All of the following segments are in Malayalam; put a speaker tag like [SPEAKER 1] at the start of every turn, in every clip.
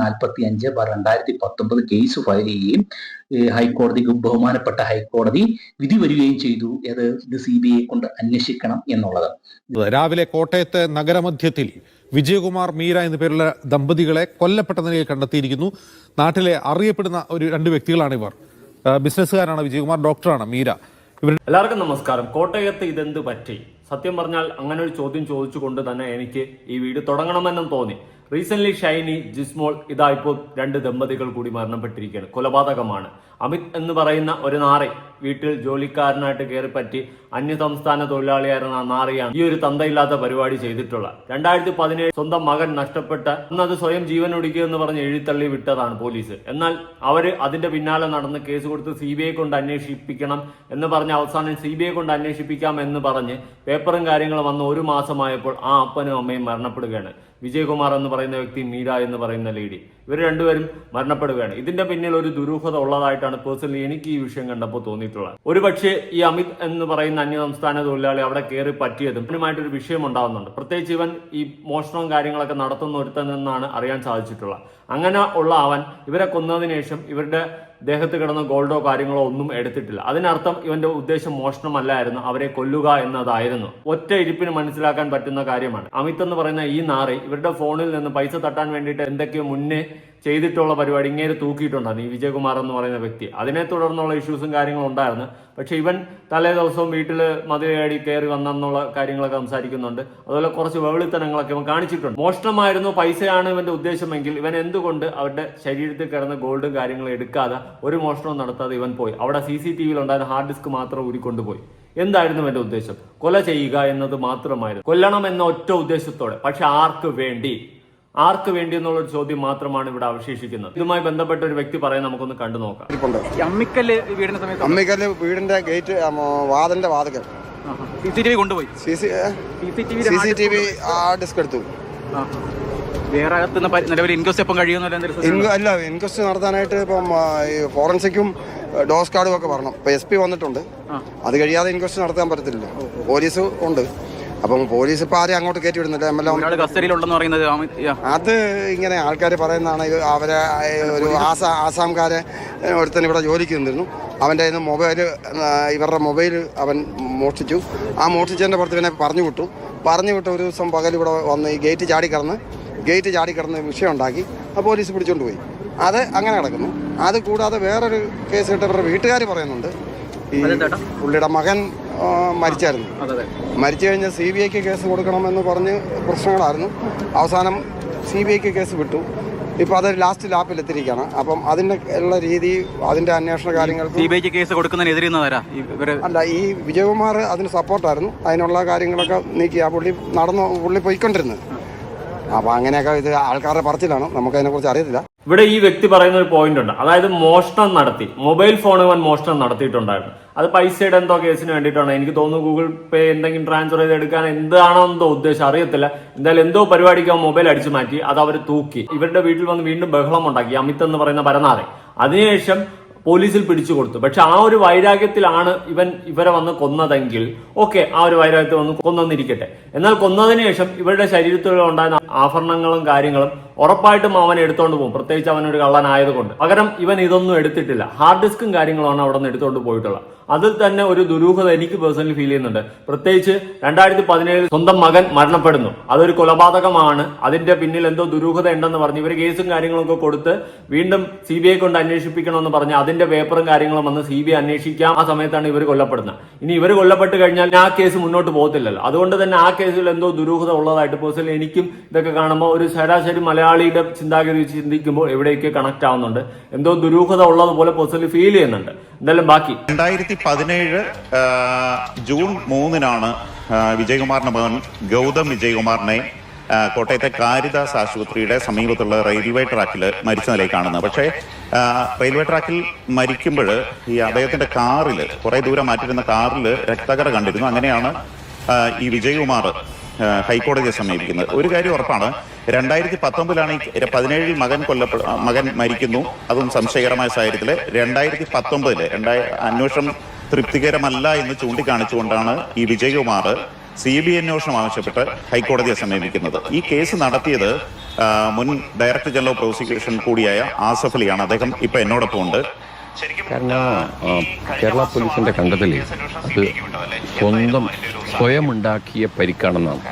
[SPEAKER 1] നാൽപ്പത്തി അഞ്ച് ബാർ രണ്ടായിരത്തി പത്തൊമ്പത് കേസ് ഫയൽ ചെയ്യുകയും ഹൈക്കോടതിക്ക് ബഹുമാനപ്പെട്ട ഹൈക്കോടതി വിധി വരികയും ചെയ്തു. അത് ഇത് സി ബി ഐ കൊണ്ട് അന്വേഷിക്കണം എന്നുള്ളത്.
[SPEAKER 2] രാവിലെ കോട്ടയത്തെ നഗരമധ്യത്തിൽ വിജയകുമാർ മീര എന്ന പേരുള്ള ദമ്പതികളെ കൊല്ലപ്പെട്ട നിലയിൽ കണ്ടെത്തിയിരിക്കുന്നു. നാട്ടിലെ അറിയപ്പെടുന്ന ഒരു രണ്ട് വ്യക്തികളാണ് ഇവർ. ബിസിനസ്സുകാരാണ് വിജയകുമാർ ഡോക്ടറാണ് മീര. ഇവർ
[SPEAKER 3] എല്ലാവർക്കും നമസ്കാരം. കോട്ടയത്ത് ഇതെന്ത് പറ്റി? സത്യം പറഞ്ഞാൽ അങ്ങനെ ഒരു ചോദ്യം ചോദിച്ചുകൊണ്ട് തന്നെ എനിക്ക് ഈ വീട് തുടങ്ങണമെന്നും തോന്നി. റീസെന്റ് ഷൈനി ജിസ്മോൾ ഇതാ ഇപ്പോൾ രണ്ട് ദമ്പതികൾ കൂടി മരണപ്പെട്ടിരിക്കുകയാണ്. കൊലപാതകമാണ്. അമിത് എന്ന് പറയുന്ന ഒരു നാറി വീട്ടിൽ ജോലിക്കാരനായിട്ട് കയറിപ്പറ്റി അന്യ അന്യസംസ്ഥാന തൊഴിലാളിയായിരുന്ന നാറിയാണ് ഈ ഒരു തന്തയില്ലാത്ത പരിപാടി ചെയ്തിട്ടുള്ള രണ്ടായിരത്തി പതിനേഴ് സ്വന്തം മകൻ നഷ്ടപ്പെട്ട അന്നത് സ്വയം ജീവൻ ഒടുക്കുക എന്ന് പറഞ്ഞ് എഴുത്തള്ളി വിട്ടതാണ് പോലീസ്. എന്നാൽ അവർ അതിന്റെ പിന്നാലെ നടന്ന് കേസ് കൊടുത്ത് സി കൊണ്ട് അന്വേഷിപ്പിക്കണം എന്ന് പറഞ്ഞ് അവസാനം സി കൊണ്ട് അന്വേഷിപ്പിക്കാം എന്ന് പറഞ്ഞ് പേപ്പറും കാര്യങ്ങളും വന്ന് ഒരു മാസമായപ്പോൾ ആ അപ്പനും അമ്മയും മരണപ്പെടുകയാണ്. വിജയകുമാർ എന്ന് പറയുന്ന വ്യക്തി മീര എന്ന് പറയുന്ന ലേഡി ഇവർ രണ്ടുപേരും മരണപ്പെടുകയാണ്. ഇതിന്റെ പിന്നിൽ ഒരു ദുരൂഹത ഉള്ളതായിട്ടാണ് പേഴ്സണലി എനിക്ക് ഈ വിഷയം കണ്ടപ്പോൾ തോന്നിയിട്ടുള്ളത്. ഒരു പക്ഷേ ഈ അമിത് എന്ന് പറയുന്ന അന്യ സംസ്ഥാന തൊഴിലാളി അവിടെ കയറി പറ്റിയതും ഇതിനുമായിട്ടൊരു വിഷയം ഉണ്ടാകുന്നുണ്ട് പ്രത്യേകിച്ച് ഇവൻ ഈ മോഷണവും കാര്യങ്ങളൊക്കെ നടത്തുന്ന ഒരുത്തനെന്നാണ് അറിയാൻ സാധിച്ചിട്ടുള്ളത്. അങ്ങനെ ഉള്ള അവൻ ഇവരെ കൊന്നതിന് ശേഷം ഇവരുടെ ദേഹത്ത് കിടന്ന ഗോൾഡോ കാര്യങ്ങളോ ഒന്നും എടുത്തിട്ടില്ല. അതിനർത്ഥം ഇവന്റെ ഉദ്ദേശം മോഷണമല്ലായിരുന്നു അവരെ കൊല്ലുക എന്നതായിരുന്നു. ഒറ്റ ഇരിപ്പിന് മനസ്സിലാക്കാൻ പറ്റുന്ന കാര്യമാണ്. അമിത് എന്ന് പറയുന്ന ഈ നാറി ഇവരുടെ ഫോണിൽ നിന്ന് പൈസ തട്ടാൻ വേണ്ടിയിട്ട് എന്തൊക്കെയോ മുന്നേ ചെയ്തിട്ടുള്ള പരിപാടി ഇങ്ങനെ തൂക്കിയിട്ടുണ്ടായിരുന്നു. ഈ വിജയകുമാർ എന്ന് പറയുന്ന വ്യക്തി. അതിനെ തുടർന്നുള്ള ഇഷ്യൂസും കാര്യങ്ങളും ഉണ്ടായിരുന്നു. പക്ഷേ ഇവൻ തലേ ദിവസവും വീട്ടിൽ മതിലേടി കയറി വന്നെന്നുള്ള കാര്യങ്ങളൊക്കെ സംസാരിക്കുന്നുണ്ട്. അതുപോലെ കുറച്ച് വെളിത്തനങ്ങളൊക്കെ ഇവൻ കാണിച്ചിട്ടുണ്ട്. മോഷണമായിരുന്നു പൈസയാണ് ഇവന്റെ ഉദ്ദേശമെങ്കിൽ ഇവൻ എന്തുകൊണ്ട് അവരുടെ ശരീരത്തിൽ കിടന്ന ഗോൾഡും കാര്യങ്ങളും എടുക്കാതെ ഒരു മോഷണവും നടത്താതെ ഇവൻ പോയി? അവിടെ സി സി ടി വിയിൽ ഉണ്ടായിരുന്ന ഹാർഡ് ഡിസ്ക് മാത്രം ഊരിക്കൊണ്ടുപോയി എന്തായിരുന്നു എന്റെ ഉദ്ദേശം? കൊല ചെയ്യുക എന്നത് മാത്രമായിരുന്നു. കൊല്ലണം എന്ന ഒറ്റ ഉദ്ദേശത്തോടെ. പക്ഷെ ആർക്ക് വേണ്ടി? ആർക്ക് വേണ്ടി എന്നുള്ള ഒരു ചോദ്യം മാത്രമാണ് ഇവിടെ അവശേഷിക്കുന്നത്. ഇതുമായി ബന്ധപ്പെട്ട ഒരു വ്യക്തി പറയാൻ നമുക്കൊന്ന് കണ്ടു നോക്കാം.
[SPEAKER 4] അമ്മിക്കൽ അമ്മിക്കല്ല് വീടിന്റെ സമയത്ത്
[SPEAKER 5] അമ്മിക്കല്ല് വീടിന്റെ ഗേറ്റ് വാതിന്റെ വാതിക്കൽ
[SPEAKER 4] സി സി ടി വി കൊണ്ടുപോയി?
[SPEAKER 5] C C
[SPEAKER 4] T V
[SPEAKER 5] disk എടുത്തു.
[SPEAKER 4] വേറെ നിലവിൽ ഇൻക്വസ്റ്റ് എപ്പം
[SPEAKER 5] അല്ല ഇൻക്വസ്റ്റ് നടത്താനായിട്ട് ഇപ്പം ഈ ഫോറൻസിക്കും ഡോസ് കാർഡും ഒക്കെ വരണം. ഇപ്പൊ എസ് പി വന്നിട്ടുണ്ട്. അത് കഴിയാതെ ഇൻക്വസ്റ്റ് നടത്താൻ പറ്റത്തില്ല. പോലീസ് ഉണ്ട്. അപ്പം പോലീസ് ഇപ്പൊ ആരെയും അങ്ങോട്ട് കയറ്റി വിടുന്നില്ല. എം എൽ എ
[SPEAKER 4] കസ്റ്റഡിയിലുണ്ടെന്ന് പറയുന്നത്
[SPEAKER 5] അത് ഇങ്ങനെ ആൾക്കാർ പറയുന്നതാണ്. ഇത് അവരെ ഒരു ആസാ ആസാംകാരെ ഒരുത്തൻ ഇവിടെ ജോലിക്ക് നിന്നിരുന്നു. അവന്റെ കയ്യിൽ മൊബൈൽ മൊബൈൽ ഇവരുടെ മൊബൈൽ അവൻ മോഷ്ടിച്ചു. ആ മോഷ്ടിച്ചതിന്റെ പുറത്ത് ഇവനെ പറഞ്ഞു വിട്ടു. പറഞ്ഞു വിട്ട ഒരു ദിവസം പകൽ ഇവിടെ വന്ന് ഈ ഗേറ്റ് ചാടി കടന്ന് ഗേറ്റ് ചാടിക്കടന്ന് വിഷയം ഉണ്ടാക്കി. ആ പോലീസ് പിടിച്ചുകൊണ്ട് പോയി. അത് അങ്ങനെ കിടക്കുന്നു അത് കൂടാതെ വേറൊരു കേസ് കിട്ടിയവരുടെ വീട്ടുകാർ പറയുന്നുണ്ട്. ഈ പുള്ളിയുടെ മകൻ മരിച്ചായിരുന്നു. മരിച്ചു കഴിഞ്ഞാൽ സി ബി ഐക്ക് കേസ് കൊടുക്കണമെന്ന് പറഞ്ഞ് പ്രശ്നങ്ങളായിരുന്നു. അവസാനം സി ബി ഐക്ക് കേസ് വിട്ടു. ഇപ്പോൾ അത് ലാസ്റ്റ് ലാപ്പിൽ എത്തിയിരിക്കുകയാണ്. അപ്പം അതിന്റെ ഉള്ള രീതി അതിന്റെ അന്വേഷണ കാര്യങ്ങൾ
[SPEAKER 4] സി ബി ഐക്ക് കേസ് കൊടുക്കുന്നതിനെതിരെ
[SPEAKER 5] അല്ല ഈ വിജയകുമാർ അതിന് സപ്പോർട്ടായിരുന്നു. അതിനുള്ള കാര്യങ്ങളൊക്കെ നീക്കി ആ പുള്ളി നടന്നു പുള്ളി പോയിക്കൊണ്ടിരുന്നത്. അപ്പോൾ അങ്ങനെയൊക്കെ ഇത് ആൾക്കാരുടെ പറച്ചിലാണ്. നമുക്കതിനെക്കുറിച്ച് അറിയത്തില്ല.
[SPEAKER 3] ഇവിടെ ഈ വ്യക്തി പറയുന്ന ഒരു പോയിന്റ് ഉണ്ട്. അതായത് മോഷണം നടത്തി. മൊബൈൽ ഫോൺ ഇവൻ മോഷണം നടത്തിയിട്ടുണ്ടായിരുന്നു. അത് പൈസയുടെ എന്തോ കേസിന് വേണ്ടിയിട്ടാണ്. എനിക്ക് തോന്നുന്നു ഗൂഗിൾ പേ എന്തെങ്കിലും ട്രാൻസ്ഫർ ചെയ്ത് എടുക്കാൻ എന്താണോ എന്തോ ഉദ്ദേശം അറിയത്തില്ല. എന്തായാലും എന്തോ പരിപാടിക്ക് അവൻ മൊബൈൽ അടിച്ചു മാറ്റി അത് അവർ തൂക്കി. ഇവരുടെ വീട്ടിൽ വന്ന് വീണ്ടും ബഹളം ഉണ്ടാക്കി. അമിത് എന്ന് പറയുന്ന പരനാറെ അതിനുശേഷം പോലീസിൽ പിടിച്ചു കൊടുത്തു. പക്ഷെ ആ ഒരു വൈരാഗ്യത്തിലാണ് ഇവൻ ഇവരെ വന്ന് കൊന്നതെങ്കിൽ ഓക്കെ ആ ഒരു വൈരാഗ്യത്തിൽ വന്ന് കൊന്നെന്നിരിക്കട്ടെ. എന്നാൽ കൊന്നതിന് ശേഷം ഇവരുടെ ശരീരത്തിൽ ഉണ്ടായിരുന്ന ആഭരണങ്ങളും കാര്യങ്ങളും ഉറപ്പായിട്ടും അവൻ എടുത്തോണ്ട് പോകും. പ്രത്യേകിച്ച് അവനൊരു കള്ളനായതുകൊണ്ട്. പകരം ഇവൻ ഇതൊന്നും എടുത്തിട്ടില്ല. ഹാർഡ് ഡിസ്കും കാര്യങ്ങളുമാണ് അവിടെ നിന്ന് എടുത്തോണ്ട് പോയിട്ടുള്ളത്. അതിൽ തന്നെ ഒരു ദുരൂഹത എനിക്ക് പേഴ്സണലി ഫീൽ ചെയ്യുന്നുണ്ട്. പ്രത്യേകിച്ച് രണ്ടായിരത്തി പതിനേഴിൽ സ്വന്തം മകൻ മരണപ്പെടുന്നു. അതൊരു കൊലപാതകമാണ്. അതിന്റെ പിന്നിൽ എന്തോ ദുരൂഹത ഉണ്ടെന്ന് പറഞ്ഞ് ഇവർ കേസും കാര്യങ്ങളൊക്കെ കൊടുത്ത് വീണ്ടും സി ബി ഐ കൊണ്ട് അന്വേഷിപ്പിക്കണമെന്ന് പറഞ്ഞ് അതിന്റെ പേപ്പറും കാര്യങ്ങളും വന്ന് സി ബി ഐ അന്വേഷിക്കാം. ആ സമയത്താണ് ഇവർ കൊല്ലപ്പെടുന്നത്. ഇനി ഇവർ കൊല്ലപ്പെട്ട് കഴിഞ്ഞാൽ ആ കേസ് മുന്നോട്ട് പോകത്തില്ലല്ലോ. അതുകൊണ്ട് തന്നെ ആ കേസിൽ എന്തോ ദുരൂഹത ഉള്ളതായിട്ട് പേഴ്സണലി എനിക്കും ഇതൊക്കെ കാണുമ്പോൾ ഒരു ശരാശരി മലയാളിയുടെ ചിന്താഗതി വെച്ച് ചിന്തിക്കുമ്പോൾ എവിടെയൊക്കെ കണക്ട് ആവുന്നുണ്ട്. എന്തോ ദുരൂഹത ഉള്ളതുപോലെ പേഴ്സണലി ഫീൽ ചെയ്യുന്നുണ്ട്. എന്തായാലും ബാക്കി.
[SPEAKER 6] രണ്ടായിരത്തി പതിനേഴ് ജൂൺ മൂന്നിനാണ് വിജയകുമാറിന്റെ മകൻ ഗൗതം വിജയകുമാറിനെ കോട്ടയത്തെ കാരിദാസ് ആശുപത്രിയുടെ സമീപത്തുള്ള റെയിൽവേ ട്രാക്കിൽ മരിച്ച നിലയിൽ കാണുന്നത്. പക്ഷേ റെയിൽവേ ട്രാക്കിൽ മരിക്കുമ്പോൾ ഈ അദ്ദേഹത്തിന്റെ കാറിൽ കുറേ ദൂരം മാറ്റിരുന്ന കാറിൽ രക്തകര കണ്ടിരുന്നു. അങ്ങനെയാണ് ഈ വിജയകുമാർ ഹൈക്കോടതിയെ സമീപിക്കുന്നത്. ഒരു കാര്യം ഉറപ്പാണ്. രണ്ടായിരത്തി പത്തൊമ്പതിലാണ് ഈ പതിനേഴിൽ മകൻ കൊല്ലപ്പെ മകൻ മരിക്കുന്നു. അതും സംശയകരമായ സാഹചര്യത്തിൽ രണ്ടായിരത്തി പത്തൊമ്പതിൽ രണ്ടായി അന്വേഷണം തൃപ്തികരമല്ല എന്ന് ചൂണ്ടിക്കാണിച്ചുകൊണ്ടാണ് ഈ വിജയകുമാർ സി ബി അന്വേഷണം ആവശ്യപ്പെട്ട് ഹൈക്കോടതിയെ സമീപിക്കുന്നത്. ഈ കേസ് നടത്തിയത് മുൻ ഡയറക്ടർ ജനറൽ ഓഫ് പ്രോസിക്യൂഷൻ കൂടിയായ ആസഫ് അലിയാണ്. അദ്ദേഹം ഇപ്പൊ എന്നോടൊപ്പം ഉണ്ട്
[SPEAKER 7] കാരണം കേരള പോലീസിന്റെ കണ്ടതിൽ അത് സ്വന്തം സ്വയം ഉണ്ടാക്കിയ പരിക്കാണെന്നാണ്.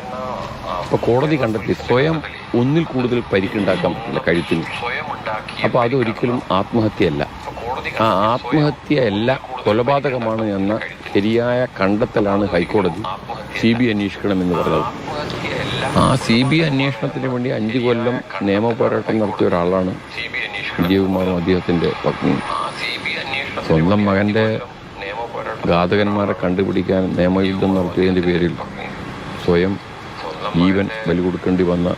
[SPEAKER 7] അപ്പൊ കോടതി കണ്ടെത്തി സ്വയം ഒന്നിൽ കൂടുതൽ പരിക്കുണ്ടാക്കാൻ പറ്റില്ല കഴുത്തിന്. അപ്പൊ അത് ഒരിക്കലും ആത്മഹത്യയല്ല. ആ ആത്മഹത്യയല്ല കൊലപാതകമാണ് എന്ന ശരിയായ കണ്ടെത്തലാണ് ഹൈക്കോടതി സി ബി അന്വേഷിക്കണമെന്ന് പറഞ്ഞത്. ആ സി ബി അന്വേഷണത്തിന് വേണ്ടി അഞ്ചു കൊല്ലം നിയമപോരാട്ടം നടത്തിയ ഒരാളാണ് വിജയകുമാറും അദ്ദേഹത്തിന്റെ പത്നിയും സ്വന്തം മകന്റെ ഘാതകന്മാരെ കണ്ടുപിടിക്കാൻ നിയമയുദ്ധം നടത്തിയതിന്റെ പേരിൽ സ്വയം ജീവൻ ബലി കൊടുക്കേണ്ടി വന്ന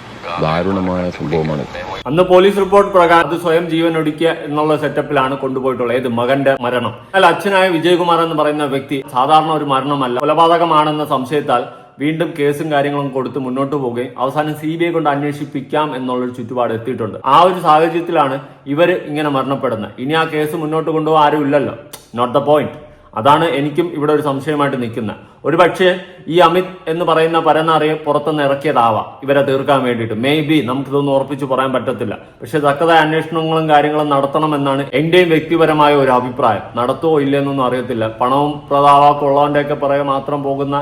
[SPEAKER 7] ദാരുണമായ സംഭവമാണ്.
[SPEAKER 3] അന്ന് പോലീസ് റിപ്പോർട്ട് പ്രകാരം അത് സ്വയം ജീവൻ ഒടുക്കിയ എന്നുള്ള സെറ്റപ്പിലാണ് കൊണ്ടുപോയിട്ടുള്ളത്. ഏത് മകന്റെ മരണം? എന്നാൽ അച്ഛനായ വിജയകുമാർ എന്ന് പറയുന്ന വ്യക്തി സാധാരണ ഒരു മരണമല്ല കൊലപാതകമാണെന്ന സംശയത്താൽ വീണ്ടും കേസും കാര്യങ്ങളും കൊടുത്ത് മുന്നോട്ട് പോവുകയും അവസാനം സി ബി ഐ കൊണ്ട് അന്വേഷിപ്പിക്കാം എന്നുള്ളൊരു ചുറ്റുപാട് എത്തിയിട്ടുണ്ട്. ആ ഒരു സാഹചര്യത്തിലാണ് ഇവർ ഇങ്ങനെ മരണപ്പെടുന്നത്. ഇനി ആ കേസ് മുന്നോട്ട് കൊണ്ടുപോകാൻ ആരും ഇല്ലല്ലോ. നോട്ട് ദ പോയിന്റ് അതാണ് എനിക്കും ഇവിടെ ഒരു സംശയമായിട്ട് നിൽക്കുന്നത്. ഒരു പക്ഷേ ഈ അമിത് എന്ന് പറയുന്ന പരന്നറിയെ പുറത്തുനിന്ന് ഇറക്കിയതാവാം. ഇവരെ തീർക്കാൻ വേണ്ടിയിട്ട്. മേ ബി നമുക്കിതൊന്നും ഉറപ്പിച്ച് പറയാൻ പറ്റത്തില്ല. പക്ഷെ തക്കതായ അന്വേഷണങ്ങളും കാര്യങ്ങളും നടത്തണമെന്നാണ് എന്റെയും വ്യക്തിപരമായ ഒരു അഭിപ്രായം. നടത്തുവോ ഇല്ലെന്നൊന്നും അറിയത്തില്ല. പണവും പ്രതാപമൊക്കെ ഉള്ളവന്റെ ഒക്കെ മാത്രം പോകുന്ന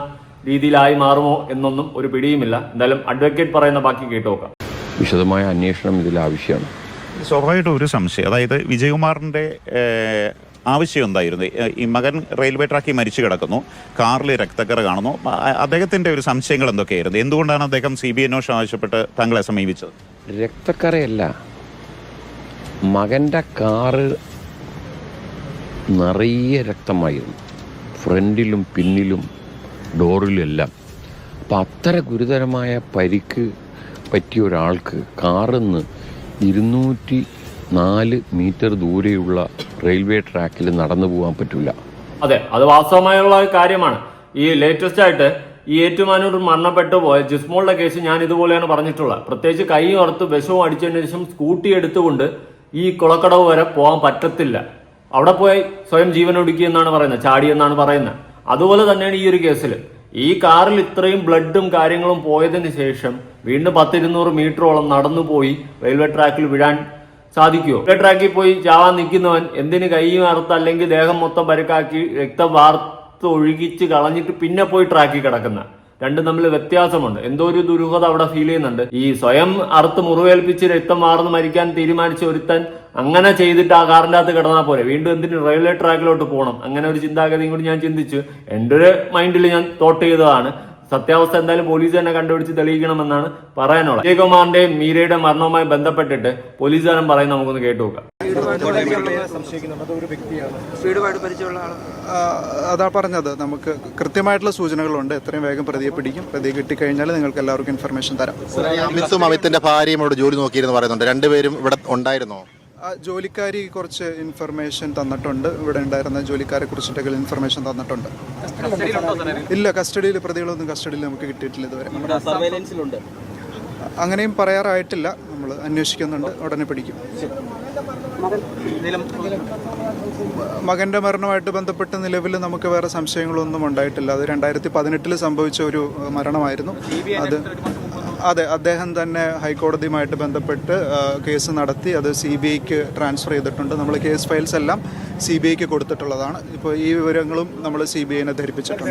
[SPEAKER 3] രീതിയിലായി മാറുമോ എന്നൊന്നും ഒരു പിടിയുമില്ല. എന്തായാലും അഡ്വക്കേറ്റ് പറയുന്ന ബാക്കി കേട്ടു നോക്കാം.
[SPEAKER 7] വിശദമായ അന്വേഷണം ഇതിൽ ആവശ്യമാണ്.
[SPEAKER 6] സ്വാഭാവികമായിട്ടും ഒരു സംശയം. അതായത് വിജയകുമാറിന്റെ ആവശ്യം എന്തായിരുന്നു? ഈ മകൻ റെയിൽവേ ട്രാക്കിൽ മരിച്ചു കിടക്കുന്നു. കാറിൽ രക്തക്കറ കാണുന്നു. അദ്ദേഹത്തിന്റെ അദ്ദേഹത്തിന്റെ ഒരു സംശയങ്ങൾ എന്തൊക്കെയായിരുന്നു? എന്തുകൊണ്ടാണ് അദ്ദേഹം സി ബി അന്വേഷണം ആവശ്യപ്പെട്ട് താങ്കളെ സമീപിച്ചത്?
[SPEAKER 7] രക്തക്കറയല്ല. മകന്റെ കാറ് നിറയെ രക്തമായിരുന്നു. ഫ്രണ്ടിലും പിന്നിലും ഡോറിലും എല്ലാം അപ്പം അത്ര ഗുരുതരമായ പരിക്ക് പറ്റിയ ഒരാൾക്ക് കാറിന്ന് ഇരുന്നൂറ്റി നാല് മീറ്റർ ദൂരെയുള്ള റെയിൽവേ ട്രാക്കിൽ നടന്നു പോകാൻ പറ്റില്ല
[SPEAKER 3] അതെ അത് വാസ്തവമായുള്ള കാര്യമാണ്. ഈ ലേറ്റസ്റ്റ് ആയിട്ട് ഈ ഏറ്റുമാനൂർ മരണപ്പെട്ടു പോയ ജിസ്മോളുടെ കേസ് ഞാൻ ഇതുപോലെയാണ് പറഞ്ഞിട്ടുള്ളത്. പ്രത്യേകിച്ച് കൈ ഓർത്ത് വിഷവും അടിച്ചതിന് ശേഷം സ്കൂട്ടി എടുത്തുകൊണ്ട് ഈ കുളക്കടവ് വരെ പോകാൻ പറ്റത്തില്ല. അവിടെ പോയി സ്വയം ജീവൻ ഒടുക്കി എന്നാണ് പറയുന്നത് ചാടി എന്നാണ് പറയുന്നത്. അതുപോലെ തന്നെയാണ് ഈ ഒരു കേസിൽ ഈ കാറിൽ ഇത്രയും ബ്ലഡും കാര്യങ്ങളും പോയതിന് ശേഷം വീണ്ടും പത്തിരുന്നൂറ് മീറ്ററോളം നടന്നു പോയി റെയിൽവേ ട്രാക്കിൽ വിടാൻ സാധിക്കുമോ റെയിൽവേ ട്രാക്കിൽ പോയി ചാവാൻ നിൽക്കുന്നവൻ എന്തിന് കൈയും അറുത്ത് അല്ലെങ്കിൽ ദേഹം മൊത്തം പരുക്കാക്കി രക്തം വാർത്ത് ഒഴുകിച്ച് കളഞ്ഞിട്ട് പിന്നെ പോയി ട്രാക്കിൽ കിടക്കുന്ന? രണ്ടും തമ്മിൽ വ്യത്യാസമുണ്ട്. എന്തോ ഒരു ദുരൂഹത അവിടെ ഫീൽ ചെയ്യുന്നുണ്ട്. ഈ സ്വയം അറുത്ത് മുറിവേൽപ്പിച്ച് രക്തം മാറുന്ന മരിക്കാൻ തീരുമാനിച്ച ഒരുത്തൻ അങ്ങനെ ചെയ്തിട്ട് ആ കാറിന്റെ അകത്ത് കിടന്നാൽ പോലെ വീണ്ടും എന്തിന് റെയിൽവേ ട്രാക്കിലോട്ട് പോകണം അങ്ങനെ ഒരു ചിന്താഗതിയും കൂടി ഞാൻ ചിന്തിച്ചു. എന്റെ ഒരു മൈൻഡിൽ ഞാൻ തോട്ട് ചെയ്തതാണ്. സത്യാവസ്ഥ എന്തായാലും പോലീസ് തന്നെ കണ്ടുപിടിച്ച് തെളിയിക്കണമെന്നാണ് പറയാനുള്ളത്. വിജയകുമാറിന്റെയും മീരയുടെ മരണവുമായി ബന്ധപ്പെട്ടിട്ട് പോലീസ് തരം പറയുന്നത് നമുക്കൊന്ന് കേട്ടു നോക്കാം.
[SPEAKER 8] അതാ പറഞ്ഞത്. നമുക്ക് കൃത്യമായിട്ടുള്ള സൂചനകളുണ്ട്. എത്രയും വേഗം പ്രതിയെ പിടിക്കും. പ്രതി കിട്ടിക്കഴിഞ്ഞാൽ നിങ്ങൾക്ക് എല്ലാവർക്കും ഇൻഫർമേഷൻ തരാം.
[SPEAKER 9] അമിത്തും അമിത്തിന്റെ ഭാര്യയും ഇവിടെ ജോലി നോക്കിയിരുന്നു പറയുന്നുണ്ട്. രണ്ടുപേരും ഇവിടെ ഉണ്ടായിരുന്നോ?
[SPEAKER 8] ജോലിക്കാരി കുറച്ച് ഇൻഫർമേഷൻ തന്നിട്ടുണ്ട്. ഇവിടെ ഉണ്ടായിരുന്ന ജോലിക്കാരെ കുറിച്ചിട്ടൊക്കെ ഇൻഫർമേഷൻ തന്നിട്ടുണ്ട്. ഇല്ല കസ്റ്റഡിയിൽ പ്രതികളൊന്നും കസ്റ്റഡിയിൽ നമുക്ക് കിട്ടിയിട്ടില്ല ഇതുവരെ. അങ്ങനെയും പറയാറായിട്ടില്ല. നമ്മൾ അന്വേഷിക്കുന്നുണ്ട്. ഉടനെ പിടിക്കും. മകന്റെ മരണവുമായിട്ട് ബന്ധപ്പെട്ട് നിലവിൽ നമുക്ക് വേറെ സംശയങ്ങളൊന്നും ഉണ്ടായിട്ടില്ല. അത് രണ്ടായിരത്തി പതിനെട്ടിൽ സംഭവിച്ച ഒരു മരണമായിരുന്നു. അത് അതെ അദ്ദേഹം തന്നെ ഹൈക്കോടതിയുമായിട്ട് ബന്ധപ്പെട്ട് കേസ് നടത്തി അത് സി ബി ഐക്ക് ട്രാൻസ്ഫർ ചെയ്തിട്ടുണ്ട്. നമ്മൾ കേസ് ഫയൽസ് എല്ലാം സി ബി ഐക്ക് കൊടുത്തിട്ടുള്ളതാണ്. ഇപ്പോൾ ഈ വിവരങ്ങളും നമ്മൾ സി ബി ഐനെ ധരിപ്പിച്ചിട്ടുണ്ട്.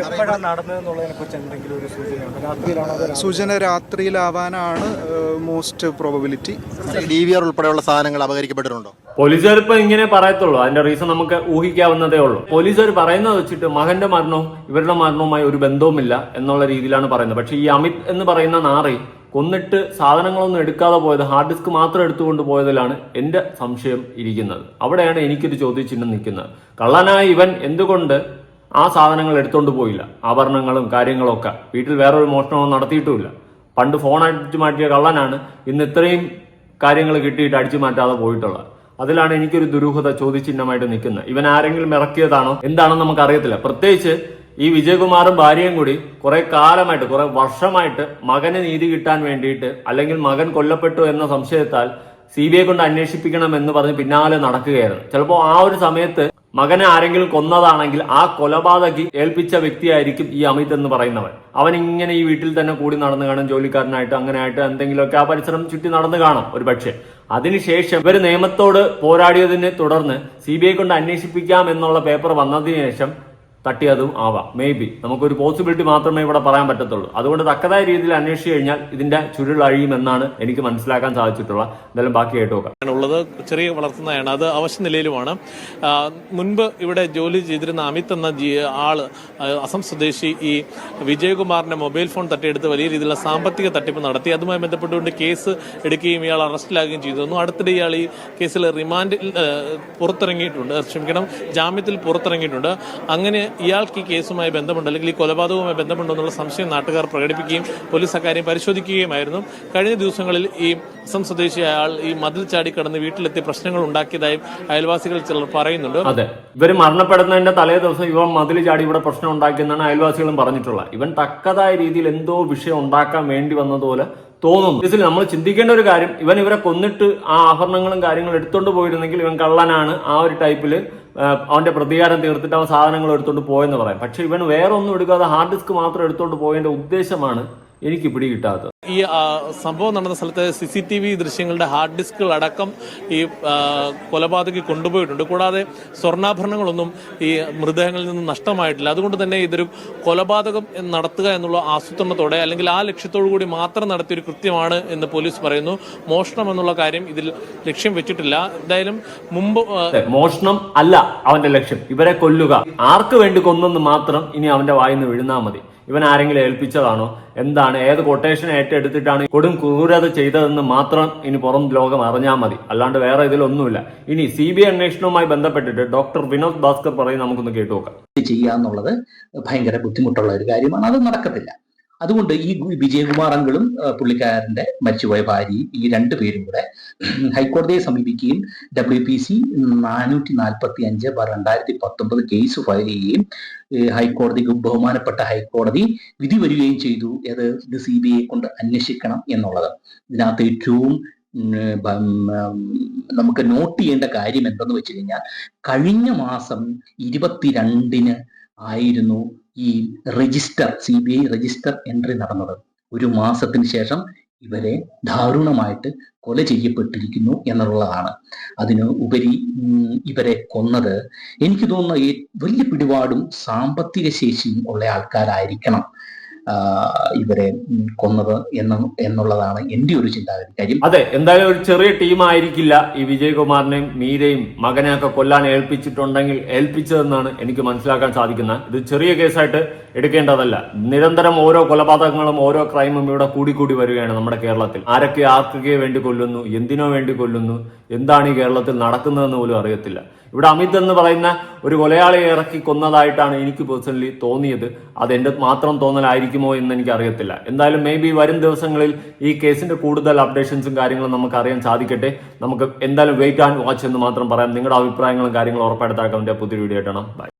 [SPEAKER 8] സൂചന രാത്രിയിലാവാനാണ് most probability
[SPEAKER 9] D V R ഉൾപ്പെടെയുള്ള സാധനങ്ങൾ അപകരിക്കപ്പെട്ടിട്ടുണ്ടോ
[SPEAKER 3] പോലീസുകാർ ഇപ്പൊ ഇങ്ങനെ പറയത്തുള്ളൂ. അതിന്റെ റീസൺ നമുക്ക് ഊഹിക്കാവുന്നതേ ഉള്ളൂ. പോലീസുകാർ പറയുന്നത് വെച്ചിട്ട് മകന്റെ മരണവും ഇവരുടെ മരണവുമായി ഒരു ബന്ധവുമില്ല എന്നുള്ള രീതിയിലാണ് പറയുന്നത്. പക്ഷെ ഈ അമിത് എന്ന് പറയുന്ന നാറി കൊന്നിട്ട് സാധനങ്ങളൊന്നും എടുക്കാതെ പോയത് ഹാർഡ് ഡിസ്ക് മാത്രം എടുത്തുകൊണ്ട് പോയതിലാണ് എന്റെ സംശയം ഇരിക്കുന്നത്. അവിടെയാണ് എനിക്കൊരു ചോദ്യചിഹ്നം നിൽക്കുന്നത്. കള്ളനായ ഇവൻ എന്തുകൊണ്ട് ആ സാധനങ്ങൾ എടുത്തുകൊണ്ട് പോയില്ല? ആഭരണങ്ങളും കാര്യങ്ങളും ഒക്കെ. വീട്ടിൽ വേറൊരു മോഷണവും നടത്തിയിട്ടുമില്ല. പണ്ട് ഫോൺ അടിച്ചു മാറ്റിയ കള്ളനാണ് ഇന്ന് ഇത്രയും കാര്യങ്ങൾ കിട്ടിയിട്ട് അടിച്ചു മാറ്റാതെ പോയിട്ടുള്ളത്. അതിലാണ് എനിക്കൊരു ദുരൂഹത ചോദ്യചിഹ്നമായിട്ട് നിൽക്കുന്നത്. ഇവൻ ആരെങ്കിലും ഇറക്കിയതാണോ? എന്താണെന്ന് നമുക്ക് അറിയത്തില്ല പ്രത്യേകിച്ച് ഈ വിജയകുമാറും ഭാര്യയും കൂടി കുറെ കാലമായിട്ട് കുറെ വർഷമായിട്ട് മകന് നീതി കിട്ടാൻ വേണ്ടിയിട്ട് അല്ലെങ്കിൽ മകൻ കൊല്ലപ്പെട്ടു എന്ന സംശയത്താൽ സി ബി ഐ കൊണ്ട് അന്വേഷിപ്പിക്കണം എന്ന് പറഞ്ഞ് പിന്നാലെ നടക്കുകയായിരുന്നു. ചിലപ്പോൾ ആ ഒരു സമയത്ത് മകനെ ആരെങ്കിലും കൊന്നതാണെങ്കിൽ ആ കൊലപാതകി ഏൽപ്പിച്ച വ്യക്തിയായിരിക്കും ഈ അമിത് എന്ന് പറയുന്നവൻ. അവൻ ഇങ്ങനെ ഈ വീട്ടിൽ തന്നെ കൂടി നടന്നു കാണും ജോലിക്കാരനായിട്ട് അങ്ങനെയായിട്ട് എന്തെങ്കിലുമൊക്കെ ആ പരിസരം ചുറ്റി നടന്നു കാണും ഒരു പക്ഷേ അതിനുശേഷം ഇവർ നിയമത്തോട് പോരാടിയതിനെ തുടർന്ന് സി ബി ഐ കൊണ്ട് അന്വേഷിപ്പിക്കാം എന്നുള്ള പേപ്പർ വന്നതിന് ശേഷം തട്ടിയതും ആവാം. മേ ബി നമുക്കൊരു പോസിബിലിറ്റി മാത്രമേ ഇവിടെ പറയാൻ പറ്റത്തുള്ളൂ. അതുകൊണ്ട് തക്കതായ രീതിയിൽ അന്വേഷിച്ചു കഴിഞ്ഞാൽ ഇതിന്റെ ചുരുൾ അഴിയുമെന്നാണ് എനിക്ക് മനസ്സിലാക്കാൻ സാധിച്ചിട്ടുള്ള. എന്തായാലും ബാക്കി കേട്ട് നോക്കാം.
[SPEAKER 10] ഉള്ളത് ചെറിയ വളർത്തുന്നതാണ്. അത് അവശ്യ നിലയിലുമാണ്. മുൻപ് ഇവിടെ ജോലി ചെയ്തിരുന്ന അമിത് എന്ന ആൾ അസം സ്വദേശി ഈ വിജയകുമാറിന്റെ മൊബൈൽ ഫോൺ തട്ടിയെടുത്ത് വലിയ രീതിയിലുള്ള സാമ്പത്തിക തട്ടിപ്പ് നടത്തി. അതുമായി ബന്ധപ്പെട്ടുകൊണ്ട് കേസ് എടുക്കുകയും ഇയാൾ അറസ്റ്റിലാകുകയും ചെയ്തിരുന്നു അടുത്തിടെ ഇയാൾ ഈ കേസിൽ റിമാൻഡിൽ പുറത്തിറങ്ങിയിട്ടുണ്ട്. ക്ഷമിക്കണം ജാമ്യത്തിൽ പുറത്തിറങ്ങിയിട്ടുണ്ട്. അങ്ങനെ ഇയാൾക്ക് ഈ കേസുമായി ബന്ധമുണ്ട് അല്ലെങ്കിൽ ഈ കൊലപാതകവുമായി ബന്ധമുണ്ടോ എന്നുള്ള സംശയം നാട്ടുകാർ പ്രകടിപ്പിക്കുകയും പോലീസ് അക്കാര്യം പരിശോധിക്കുകയുമായിരുന്നു. കഴിഞ്ഞ ദിവസങ്ങളിൽ ഈ അസം സ്വദേശി അയാൾ ഈ മതിൽ ചാടിക്കടന്ന് വീട്ടിലെത്തി പ്രശ്നങ്ങൾ ഉണ്ടാക്കിയതായും അയൽവാസികൾ ചിലർ പറയുന്നുണ്ട്.
[SPEAKER 3] അതെ. ഇവർ മരണപ്പെടുന്നതിന്റെ തലേ ദിവസം ഇവൻ മതിൽ ചാടി ഇവിടെ പ്രശ്നം ഉണ്ടാക്കിയെന്നാണ് അയൽവാസികളും പറഞ്ഞിട്ടുള്ളത്. ഇവൻ തക്കതായ രീതിയിൽ എന്തോ വിഷയം ഉണ്ടാക്കാൻ വേണ്ടി വന്നതുപോലെ തോന്നുന്നു. ഇതിൽ നമ്മൾ ചിന്തിക്കേണ്ട ഒരു കാര്യം ഇവൻ ഇവരെ കൊന്നിട്ട് ആ ആഭരണങ്ങളും കാര്യങ്ങളും എടുത്തോണ്ട് പോയിരുന്നെങ്കിൽ ഇവൻ കള്ളനാണ് ആ ഒരു ടൈപ്പിൽ അവന്റെ പ്രതികാരം തീർത്തിട്ട് അവൻ സാധനങ്ങൾ എടുത്തോണ്ട് പോയെന്ന് പറയാം. പക്ഷെ ഇവൻ വേറെ ഒന്നും എടുക്കാതെ ഹാർഡ് ഡിസ്ക് മാത്രം എടുത്തോണ്ട് പോയതിന്റെ ഉദ്ദേശമാണ് എനിക്ക് പിടികിട്ടാത്തത്.
[SPEAKER 10] ഈ സംഭവം നടന്ന സ്ഥലത്തെ സി സി ടി വി ദൃശ്യങ്ങളുടെ ഹാർഡ് ഡിസ്കുകൾ അടക്കം ഈ കൊലപാതകി കൊണ്ടുപോയിട്ടുണ്ട്. കൂടാതെ സ്വർണാഭരണങ്ങളൊന്നും ഈ മൃതദേഹങ്ങളിൽ നിന്ന് നഷ്ടമായിട്ടില്ല. അതുകൊണ്ട് തന്നെ ഇതൊരു കൊലപാതകം നടത്തുക എന്നുള്ള ആസൂത്രണത്തോടെ അല്ലെങ്കിൽ ആ ലക്ഷ്യത്തോടു കൂടി മാത്രം നടത്തിയ ഒരു കൃത്യമാണ് എന്ന് പോലീസ് പറയുന്നു. മോഷണം എന്നുള്ള കാര്യം ഇതിൽ ലക്ഷ്യം വെച്ചിട്ടില്ല. എന്തായാലും മുമ്പ്
[SPEAKER 3] മോഷണം അല്ല അവന്റെ ലക്ഷ്യം. ഇവരെ കൊല്ലുക. ആർക്ക് വേണ്ടി കൊന്നെന്ന് മാത്രം ഇനി അവന്റെ വായിന്ന് വീഴുന്നാൽ മതി. ഇവൻ ആരെങ്കിലും ഏൽപ്പിച്ചതാണോ? എന്താണ്? ഏത് കൊട്ടേഷൻ ഏറ്റെടുത്തിട്ടാണ് കൊടും ക്രൂരത ചെയ്തതെന്ന് മാത്രം ഇനി പുറം ലോകം അറിഞ്ഞാൽ മതി. അല്ലാണ്ട് വേറെ ഇതിലൊന്നുമില്ല. ഇനി സി ബി ഐ അന്വേഷണവുമായി ബന്ധപ്പെട്ടിട്ട് ഡോക്ടർ വിനോദ് ഭാസ്കർ പറയും നമുക്കൊന്ന് കേട്ടു നോക്കാം.
[SPEAKER 1] ചെയ്യാന്നുള്ളത് ഭയങ്കര ബുദ്ധിമുട്ടുള്ള ഒരു കാര്യമാണ്. അത് നടക്കത്തില്ല. അതുകൊണ്ട് ഈ വിജയകുമാർ അങ്കിളും പുള്ളിക്കാരന്റെ മരിച്ചുപോയ ഭാര്യയും ഈ രണ്ടു പേരും കൂടെ ഹൈക്കോടതിയെ സമീപിക്കുകയും ഡബ്ല്യു പി സി നാനൂറ്റി നാൽപ്പത്തി അഞ്ച് രണ്ടായിരത്തി പത്തൊമ്പത് കേസ് ഫയൽ ചെയ്യുകയും ഹൈക്കോടതിക്ക് ബഹുമാനപ്പെട്ട ഹൈക്കോടതി വിധി വരികയും ചെയ്തു. അത് ഇത് സി ബി ഐ കൊണ്ട് അന്വേഷിക്കണം എന്നുള്ളത്. ഇതിനകത്ത് ഏറ്റവും നമുക്ക് നോട്ട് ചെയ്യേണ്ട കാര്യം എന്തെന്ന് വെച്ച് കഴിഞ്ഞാൽ കഴിഞ്ഞ മാസം ഇരുപത്തിരണ്ടിന് ആയിരുന്നു ഈ register C B I register entry നടന്നത്. ഒരു മാസത്തിന് ശേഷം ഇവരെ ദാരുണമായിട്ട് കൊല ചെയ്യപ്പെട്ടിരിക്കുന്നു എന്നുള്ളതാണ്. അതിന് ഉപരി ഇവരെ കൊന്നത് എനിക്ക് തോന്നുന്ന വലിയ പിടിപാടും സാമ്പത്തിക ശേഷിയും ഉള്ള ആൾക്കാരായിരിക്കണം. ഇവരെ കൊന്നത് എന്ന എന്നുള്ളതാണ് എന്റെ ഒരു ചിന്താഗതി. കാര്യം
[SPEAKER 3] അതെ എന്തായാലും ഒരു ചെറിയ ടീമായിരിക്കില്ല ഈ വിജയകുമാറിനെയും മീരയും മകനെയൊക്കെ കൊല്ലാൻ ഏൽപ്പിച്ചിട്ടുണ്ടെങ്കിൽ ഏൽപ്പിച്ചതെന്നാണ് എനിക്ക് മനസ്സിലാക്കാൻ സാധിക്കുന്നത്. ഇത് ചെറിയ കേസായിട്ട് എടുക്കേണ്ടതല്ല. നിരന്തരം ഓരോ കൊലപാതകങ്ങളും ഓരോ ക്രൈമും ഇവിടെ കൂടിക്കൂടി വരികയാണ് നമ്മുടെ കേരളത്തിൽ. ആരൊക്കെ ആർക്കൊക്കെ വേണ്ടി കൊല്ലുന്നു എന്തിനോ വേണ്ടി കൊല്ലുന്നു എന്താണ് ഈ കേരളത്തിൽ നടക്കുന്നതെന്ന് പോലും അറിയത്തില്ല. ഇവിടെ അമിത് എന്ന് പറയുന്ന ഒരു കൊലയാളിയെ ഇറക്കി കൊന്നതായിട്ടാണ് എനിക്ക് പേഴ്സണലി തോന്നിയത്. അത് എന്റെ മാത്രം തോന്നലായിരിക്കുമോ എന്ന് എനിക്ക് അറിയത്തില്ല. എന്തായാലും മേ ബി വരും ദിവസങ്ങളിൽ ഈ കേസിന്റെ കൂടുതൽ അപ്ഡേഷൻസും കാര്യങ്ങളും നമുക്ക് അറിയാൻ സാധിക്കട്ടെ. നമുക്ക് എന്തായാലും വെയിറ്റ് ആൻഡ് വാച്ച് എന്ന് മാത്രം പറയാം. നിങ്ങളുടെ അഭിപ്രായങ്ങളും കാര്യങ്ങളും ഉറപ്പായിട്ട് പുതിയ വീഡിയോ ആയിട്ടാണ് ബൈ